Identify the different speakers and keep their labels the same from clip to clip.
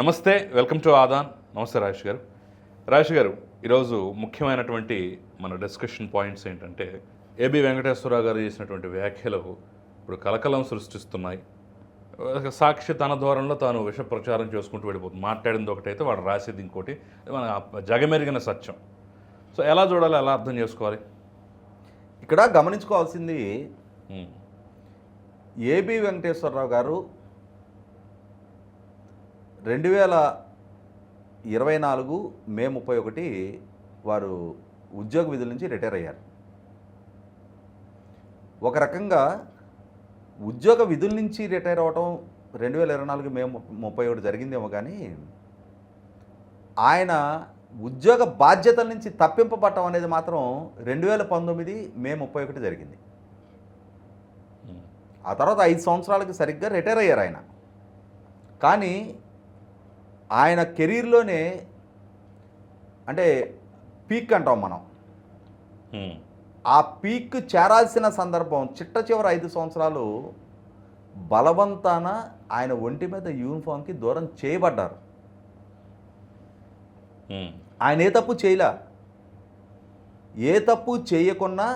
Speaker 1: నమస్తే welcome to Aadan. నమస్తే రాజేష్ గారు. రాజేష్ గారు ఈరోజు ముఖ్యమైనటువంటి మన డిస్కషన్ పాయింట్స్ ఏంటంటే ఏబి వెంకటేశ్వరరావు గారు చేసినటువంటి వ్యాఖ్యలు ఇప్పుడు కలకలం సృష్టిస్తున్నాయి. సాక్షి తన ధోరణిలో తాను విష ప్రచారం చేసుకుంటూ వెళ్ళిపోతుంది. మాట్లాడింది ఒకటైతే వాడు రాసేది ఇంకోటి. మన జగమెరిగిన సత్యం. సో ఎలా చూడాలి ఎలా అర్థం చేసుకోవాలి?
Speaker 2: ఇక్కడ గమనించుకోవాల్సింది ఏబి వెంకటేశ్వరరావు గారు రెండు వేల ఇరవై నాలుగు మే ముప్పై ఒకటి వారు ఉద్యోగ విధుల నుంచి రిటైర్ అయ్యారు. ఒక రకంగా ఉద్యోగ విధుల నుంచి రిటైర్ అవ్వటం రెండు వేల ఇరవై నాలుగు మే ముప్పై ఒకటి జరిగిందేమో కానీ ఆయన ఉద్యోగ బాధ్యతల నుంచి తప్పింపబట్టం అనేది మాత్రం రెండు వేల పంతొమ్మిది మే ముప్పై ఒకటి జరిగింది. ఆ తర్వాత ఐదు సంవత్సరాలకి సరిగ్గా రిటైర్ అయ్యారు ఆయన. కానీ ఆయన కెరీర్లోనే అంటే పీక్ అంటాం మనం. ఆ పీక్ చేరాల్సిన సందర్భం చిట్ట చివరి ఐదు సంవత్సరాలు బలవంతాన ఆయన ఒంటి మీద యూనిఫామ్కి దూరం చేయబడ్డారు. ఆయన ఏ తప్పు చేయలే? ఏ తప్పు చేయకున్నా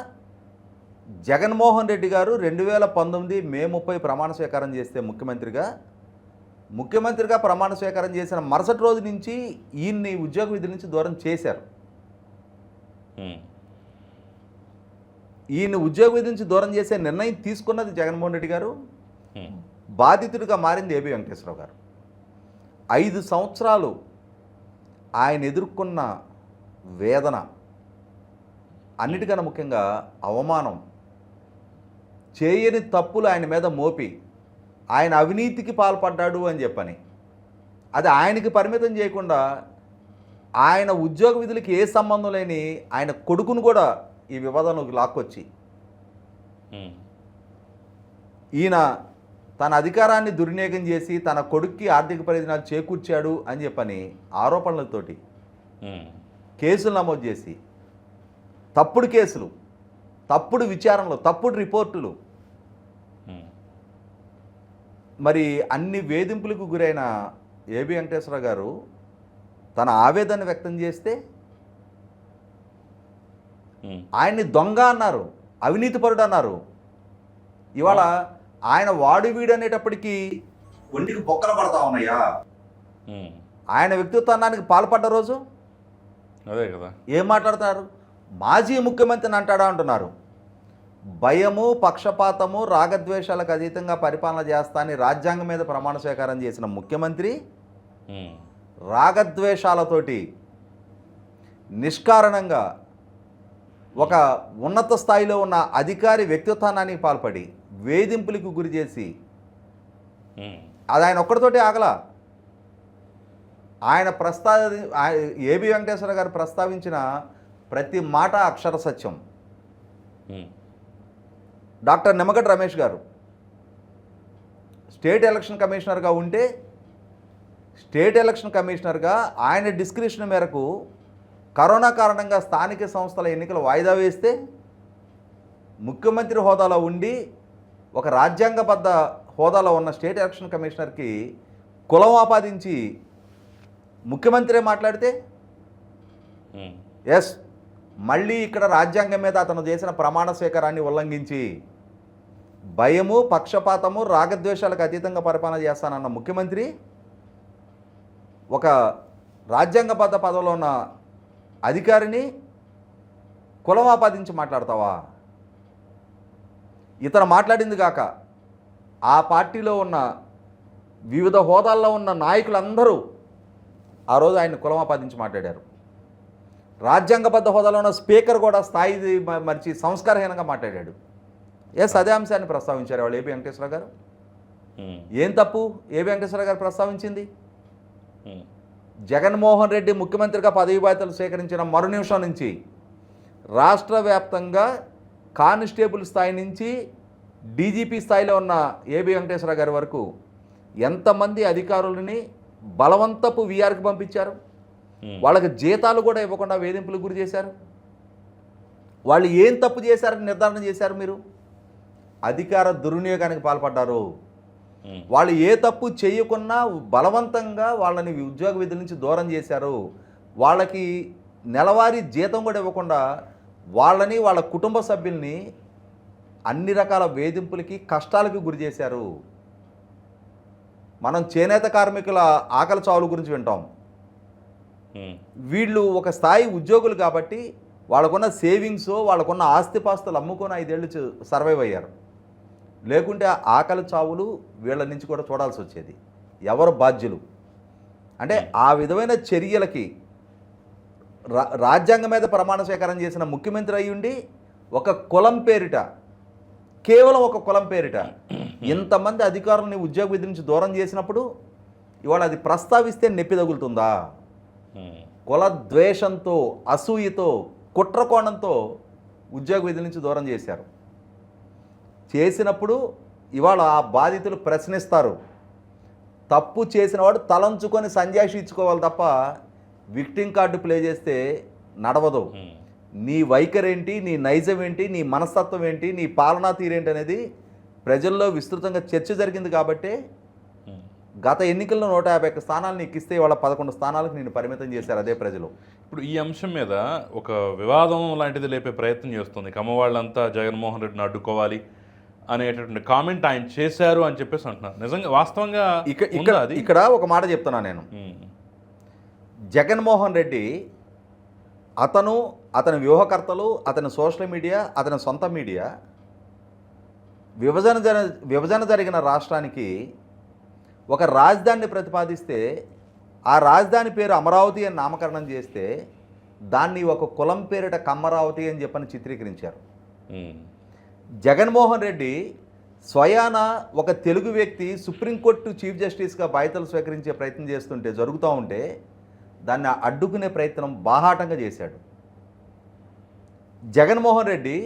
Speaker 2: జగన్మోహన్ రెడ్డి గారు రెండు వేల పంతొమ్మిది మే ముప్పై ప్రమాణ స్వీకారం చేస్తే ముఖ్యమంత్రిగా ముఖ్యమంత్రిగా ప్రమాణ స్వీకారం చేసిన మరుసటి రోజు నుంచి ఈయన్ని ఉద్యోగ విధుల నుంచి దూరం చేశారు.
Speaker 1: ఉమ్,
Speaker 2: ఈయన ఉద్యోగ విధి నుంచి దూరం చేసే నిర్ణయం తీసుకున్నది జగన్మోహన్ రెడ్డి గారు. బాధితుడిగా మారింది ఏబి వెంకటేశ్వరరావు గారు. ఐదు సంవత్సరాలు ఆయన ఎదుర్కొన్న వేదన అన్నిటికన్నా ముఖ్యంగా అవమానం చేయని తప్పులు ఆయన మీద మోపి ఆయన అవినీతికి పాల్పడ్డాడు అని చెప్పని. అది ఆయనకి పరిమితం చేయకుండా ఆయన ఉద్యోగ విధులకి ఏ సంబంధం లేని ఆయన కొడుకును కూడా ఈ వివాదంలోకి లాక్కొచ్చి. ఈయన తన అధికారాన్ని దుర్వినియోగం చేసి తన కొడుక్కి ఆర్థిక ప్రయోజనాలు చేకూర్చాడు అని చెప్పని ఆరోపణలతోటి కేసులు నమోదు చేసి తప్పుడు కేసులు తప్పుడు విచారణలు తప్పుడు రిపోర్టులు మరి అన్ని వేధింపులకు గురైన ఏబి వెంకటేశ్వర గారు తన ఆవేదన వ్యక్తం చేస్తే ఆయన్ని దొంగ అన్నారు అవినీతిపరుడు అన్నారు. ఇవాళ ఆయన వాడు వీడు అనేటప్పటికీ ఒంటికి బొక్కలు పడతా ఉన్నాయా? ఆయన వ్యక్తిత్వానికి పాల్పడ్డ రోజు
Speaker 1: అదే కదా.
Speaker 2: ఏం మాట్లాడుతున్నారు? మాజీ ముఖ్యమంత్రిని అంటాడా అంటున్నారు. భయము పక్షపాతము రాగద్వేషాలకు అతీతంగా పరిపాలన చేస్తా అని రాజ్యాంగం మీద ప్రమాణ స్వీకారం చేసిన ముఖ్యమంత్రి రాగద్వేషాలతోటి నిష్కారణంగా ఒక ఉన్నత స్థాయిలో ఉన్న అధికారి వ్యక్తిత్వానికి పాల్పడి వేధింపులకు గురి చేసి అది ఆయన ఒక్కడితోటి ఆగల. ఆయన ప్రస్తావి ఏబి వెంకటేశ్వర గారు ప్రస్తావించిన ప్రతి మాట అక్షర సత్యం. డాక్టర్ నిమ్మగడ్డ రమేష్ గారు స్టేట్ ఎలక్షన్ కమిషనర్గా ఉంటే స్టేట్ ఎలక్షన్ కమిషనర్గా ఆయన డిస్క్రిప్షన్ మేరకు కరోనా కారణంగా స్థానిక సంస్థల ఎన్నికలు వాయిదా వేస్తే ముఖ్యమంత్రి హోదాలో ఉండి ఒక రాజ్యాంగబద్ధ హోదాలో ఉన్న స్టేట్ ఎలక్షన్ కమిషనర్కి కులం ఆపాదించి ముఖ్యమంత్రి మాట్లాడితే ఎస్ మళ్ళీ ఇక్కడ రాజ్యాంగం మీద అతను చేసిన ప్రమాణ స్వీకారాన్ని ఉల్లంఘించి భయము పక్షపాతము రాగద్వేషాలకు అతీతంగా పరిపాలన చేస్తానన్న ముఖ్యమంత్రి ఒక రాజ్యాంగబద్ధ పదవిలో ఉన్న అధికారిని కులం ఆపాదించి మాట్లాడతావా? ఇతను మాట్లాడింది కాక ఆ పార్టీలో ఉన్న వివిధ హోదాల్లో ఉన్న నాయకులందరూ ఆ రోజు ఆయన కులం ఆపాదించి మాట్లాడారు. రాజ్యాంగబద్ధ హోదాలో ఉన్న స్పీకర్ కూడా స్థాయి మరిచి సంస్కారహీనంగా మాట్లాడాడు. ఎస్ అదే అంశాన్ని ప్రస్తావించారు వాళ్ళు ఏపీ వెంకటేశ్వర గారు.
Speaker 1: ఉమ్,
Speaker 2: ఏం తప్పు? ఏపీ వెంకటేశ్వర గారు ప్రస్తావించింది?
Speaker 1: ఉమ్,
Speaker 2: జగన్మోహన్ రెడ్డి ముఖ్యమంత్రిగా పదవి బాధ్యతలు స్వీకరించిన మరు నిమిషం నుంచి రాష్ట్ర వ్యాప్తంగా కానిస్టేబుల్ స్థాయి నుంచి డీజీపీ స్థాయిలో ఉన్న ఏబి వెంకటేశ్వర గారి వరకు ఎంతమంది అధికారులని బలవంతపు వీఆర్కి పంపించారు?
Speaker 1: ఉమ్,
Speaker 2: వాళ్ళకి జీతాలు కూడా ఇవ్వకుండా వేధింపులకు గురి చేశారు? వాళ్ళు ఏం తప్పు చేశారని నిర్ధారణ చేశారు మీరు? అధికార దుర్వినియోగానికి పాల్పడ్డారు. వాళ్ళు ఏ తప్పు చేయకున్నా బలవంతంగా వాళ్ళని ఉద్యోగ విధుల నుంచి దూరం చేశారు. వాళ్ళకి నెలవారీ జీతం కూడా ఇవ్వకుండా వాళ్ళని వాళ్ళ కుటుంబ సభ్యుల్ని అన్ని రకాల వేధింపులకి కష్టాలకి గురి చేశారు. మనం చేనేత కార్మికుల ఆకలి చావుల గురించి వింటాం. వీళ్ళు ఒక స్థాయి ఉద్యోగులు కాబట్టి వాళ్ళకున్న సేవింగ్స్ వాళ్ళకున్న ఆస్తిపాస్తులు అమ్ముకొని ఐదేళ్ళు సర్వైవ్ అయ్యారు. లేకుంటే ఆ ఆకలి చావులు వీళ్ళ నుంచి కూడా చూడాల్సి వచ్చేది. ఎవరు బాధ్యులు? అంటే ఆ విధమైన చర్యలకి రా రాజ్యాంగం మీద ప్రమాణ స్వీకారం చేసిన ముఖ్యమంత్రి అయ్యుండి ఒక కులం పేరిట కేవలం ఒక కులం పేరిట ఇంతమంది అధికారులని ఉద్యోగ విధి నుంచి దూరం చేసినప్పుడు ఇవాళ అది ప్రస్తావిస్తే నొప్పి తగులుతుందా? కుల ద్వేషంతో అసూయతో కుట్రకోణంతో ఉద్యోగ విధుల నుంచి దూరం చేశారు. చేసినప్పుడు ఇవాళ ఆ బాధితులు ప్రశ్నిస్తారు. తప్పు చేసినవాడు తలంచుకొని సంజాషి ఇచ్చుకోవాలి తప్ప విక్టింగ్ కార్డు ప్లే చేస్తే నడవదు.
Speaker 1: ఉమ్,
Speaker 2: నీ వైఖరి ఏంటి నీ నైజం ఏంటి నీ మనస్తత్వం ఏంటి నీ పాలనా తీరేంటి అనేది ప్రజల్లో విస్తృతంగా చర్చ జరిగింది కాబట్టే
Speaker 1: ఉమ్.
Speaker 2: గత ఎన్నికల్లో నూట యాభై ఒక్క స్థానాలు నీకు ఇస్తే ఇవాళ పదకొండు స్థానాలకు నేను పరిమితం చేశారు అదే ప్రజలు.
Speaker 1: ఇప్పుడు ఈ అంశం మీద ఒక వివాదం లాంటిది లేపే ప్రయత్నం చేస్తుంది. కమ్మవాళ్ళంతా జగన్మోహన్ రెడ్డిని అడ్డుకోవాలి. అనేటటువంటి కామెంట్ ఆయన చేశారు అని చెప్పేసి అంటున్నారు. నిజంగా వాస్తవంగా
Speaker 2: ఇక్కడ ఇక్కడ ఒక మాట చెప్తున్నా నేను. జగన్మోహన్ రెడ్డి అతను అతని వ్యూహకర్తలు అతని సోషల్ మీడియా అతని సొంత మీడియా విభజన జర విభజన జరిగిన రాష్ట్రానికి ఒక రాజధానిని ప్రతిపాదిస్తే ఆ రాజధాని పేరు అమరావతి అని నామకరణం చేస్తే దాన్ని ఒక కులం పేరిట కమ్మరావతి అని చెప్పని చిత్రీకరించారు. జగన్మోహన్ రెడ్డి స్వయాన ఒక తెలుగు వ్యక్తి సుప్రీంకోర్టు చీఫ్ జస్టిస్గా బాధ్యతలు స్వీకరించే ప్రయత్నం చేస్తుంటే జరుగుతూ ఉంటే దాన్ని అడ్డుకునే ప్రయత్నం బాహాటంగా చేశాడు. జగన్మోహన్ రెడ్డి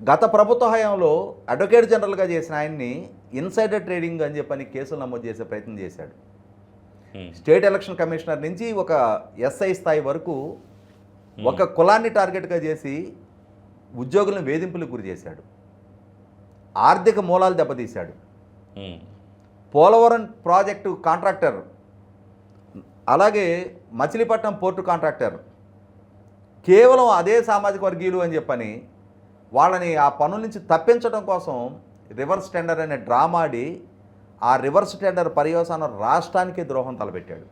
Speaker 2: గత ప్రభుత్వ హయాంలో అడ్వకేట్ జనరల్గా చేసిన ఆయన్ని ఇన్సైడర్ ట్రేడింగ్ అని చెప్పని కేసులు నమోదు చేసే ప్రయత్నం చేశాడు. స్టేట్ ఎలక్షన్ కమిషనర్ నుంచి ఒక ఎస్ఐ స్థాయి వరకు ఒక కులాన్ని టార్గెట్గా చేసి ఉద్యోగులను వేధింపులకు గురి చేశాడు. ఆర్థిక మూలాలు దెబ్బతీశాడు. పోలవరం ప్రాజెక్టు కాంట్రాక్టర్ అలాగే మచిలీపట్నం పోర్టు కాంట్రాక్టర్ కేవలం అదే సామాజిక వర్గీయులు అని చెప్పని వాళ్ళని ఆ పనుల నుంచి తప్పించడం కోసం రివర్స్ టెండర్ అనే డ్రామా ఆడి ఆ రివర్స్ టెండర్ పర్యవసానం రాష్ట్రానికే ద్రోహం తలపెట్టాడు.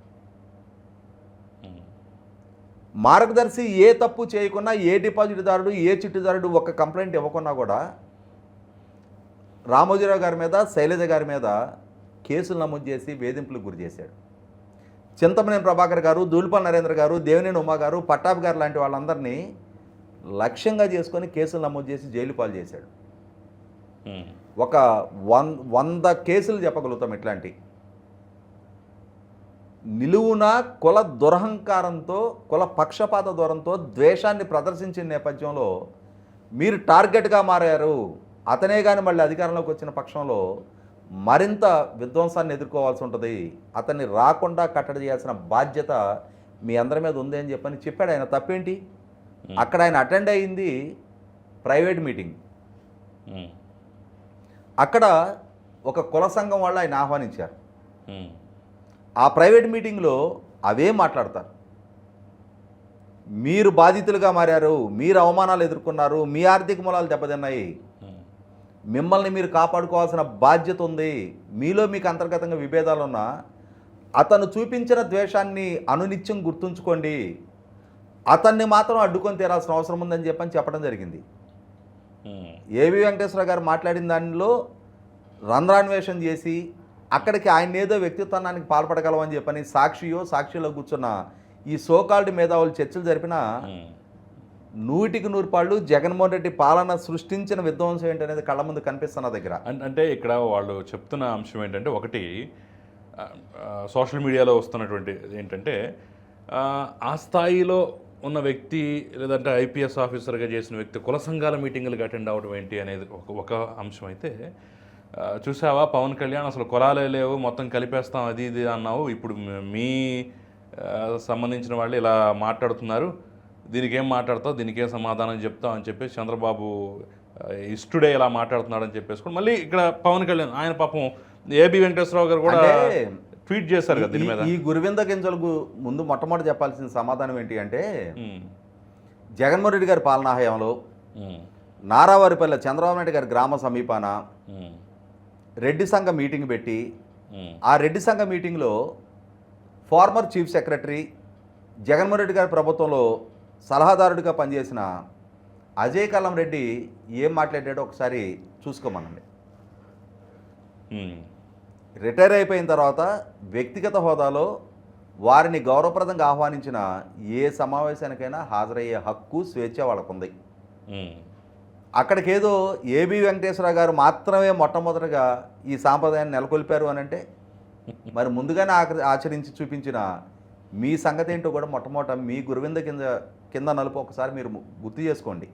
Speaker 2: మార్గదర్శి ఏ తప్పు చేయకున్నా ఏ డిపాజిట్దారుడు ఏ చిట్టుదారుడు ఒక కంప్లైంట్ ఇవ్వకున్నా కూడా రామోజీరావు గారి మీద శైలజ గారి మీద కేసులు నమోదు చేసి వేధింపులకు గురి చేశాడు. చింతమనేని ప్రభాకర్ గారు దూలిపల్ నరేంద్ర గారు దేవినేని ఉమా గారు పట్టాభి గారు లాంటి వాళ్ళందరినీ లక్ష్యంగా చేసుకొని కేసులు నమోదు చేసి జైలు పాలు చేశాడు. ఒక వన్ వంద కేసులు చెప్పగలుగుతాం ఇట్లాంటి. నిలువున కుల దురహంకారంతో కుల పక్షపాత దూరంతో ద్వేషాన్ని ప్రదర్శించిన నేపథ్యంలో మీరు టార్గెట్గా మారారు. అతనే కానీ మళ్ళీ అధికారంలోకి వచ్చిన పక్షంలో మరింత విధ్వంసాన్ని ఎదుర్కోవాల్సి ఉంటుంది. అతన్ని రాకుండా కట్టడి చేయాల్సిన బాధ్యత మీ అందరి మీద ఉంది అని చెప్పని చెప్పాడు ఆయన. తప్పేంటి? అక్కడ ఆయన అటెండ్ అయ్యింది ప్రైవేట్ మీటింగ్. అక్కడ ఒక కుల సంఘం వాళ్ళు ఆయన ఆహ్వానించారు. ఆ ప్రైవేట్ మీటింగ్లో అవే మాట్లాడతారు. మీరు బాధితులుగా మారారు మీరు అవమానాలు ఎదుర్కొన్నారు మీ ఆర్థిక మూలాలు దెబ్బతిన్నాయి మిమ్మల్ని మీరు కాపాడుకోవాల్సిన బాధ్యత ఉంది. మీలో మీకు అంతర్గతంగా విభేదాలు ఉన్నా అతను చూపించిన ద్వేషాన్ని అనునిత్యం గుర్తుంచుకోండి. అతన్ని మాత్రం అడ్డుకొని తీరాల్సిన అవసరం ఉందని చెప్పని చెప్పడం జరిగింది. ఏవి వెంకటేశ్వర గారు మాట్లాడిన దానిలో రంధ్రాన్వేషణ చేసి అక్కడికి ఆయన ఏదో వ్యక్తిత్వానికి పాల్పడగలమని చెప్పని సాక్షియో సాక్షిలో కూర్చున్న ఈ సోకాల్డ్ మేధావులు చర్చలు జరిపిన నూటికి నూరు పాళ్ళు జగన్మోహన్ రెడ్డి పాలన సృష్టించిన విధ్వంసం ఏంటనేది కళ్ళ ముందు కనిపిస్తున్న దగ్గర.
Speaker 1: అంటే ఇక్కడ వాళ్ళు చెప్తున్న అంశం ఏంటంటే ఒకటి సోషల్ మీడియాలో వస్తున్నటువంటి ఏంటంటే ఆ, స్థాయిలో ఉన్న వ్యక్తి లేదంటే ఐపీఎస్ ఆఫీసర్గా చేసిన వ్యక్తి కుల సంఘాల మీటింగులకు అటెండ్ అవ్వడం ఏంటి అనేది ఒక ఒక అంశం అయితే చూసావా పవన్ కళ్యాణ్ అసలు కులాలే లేవు మొత్తం కలిపేస్తాం అది ఇది అన్నావు ఇప్పుడు మీ- సంబంధించిన వాళ్ళు ఇలా మాట్లాడుతున్నారు దీనికి ఏం మాట్లాడతావు దీనికి ఏం సమాధానం చెప్తావు అని చెప్పేసి చంద్రబాబు ఇష్టుడే ఇలా మాట్లాడుతున్నాడని చెప్పేసి కూడా మళ్ళీ ఇక్కడ పవన్ కళ్యాణ్ ఆయన పాపం ఏబి వెంకటేశ్వరరావు గారు కూడా ట్వీట్ చేశారు కదా దీని మీద.
Speaker 2: ఈ గురువింద గింజలకు ముందు మొట్టమొదటి చెప్పాల్సిన సమాధానం ఏంటి అంటే జగన్మోహన్ రెడ్డి గారి పాలనా హయాంలో నారావారిపల్లె చంద్రబాబు నాయుడు గారి గ్రామ సమీపాన రెడ్డి సంఘ మీటింగ్ పెట్టి ఆ రెడ్డి సంఘ మీటింగ్లో former chief secretary Jaganmohan Reddy గారి ప్రభుత్వంలో సలహాదారుడిగా పనిచేసిన అజయ్ కల్లం రెడ్డి ఏం మాట్లాడాడో ఒకసారి చూసుకోమనండి. రిటైర్ అయిపోయిన తర్వాత వ్యక్తిగత హోదాలో వారిని గౌరవప్రదంగా ఆహ్వానించిన ఏ సమావేశానికైనా హాజరయ్యే హక్కు స్వేచ్ఛ వాళ్ళకుంది.
Speaker 1: ఉమ్,
Speaker 2: అక్కడికేదో ఏబి వెంకటేశ్వర గారు మాత్రమే మొట్టమొదటిగా ఈ సాంప్రదాయాన్ని నెలకొల్పారు అని అంటే మరి ముందుగానే ఆచ- ఆచరించి చూపించిన మీ సంగతి ఏంటో కూడా మొట్టమొదట మీ గురువింద కింద కింద నలుపు ఒకసారి మీరు గుర్తు చేసుకోండి.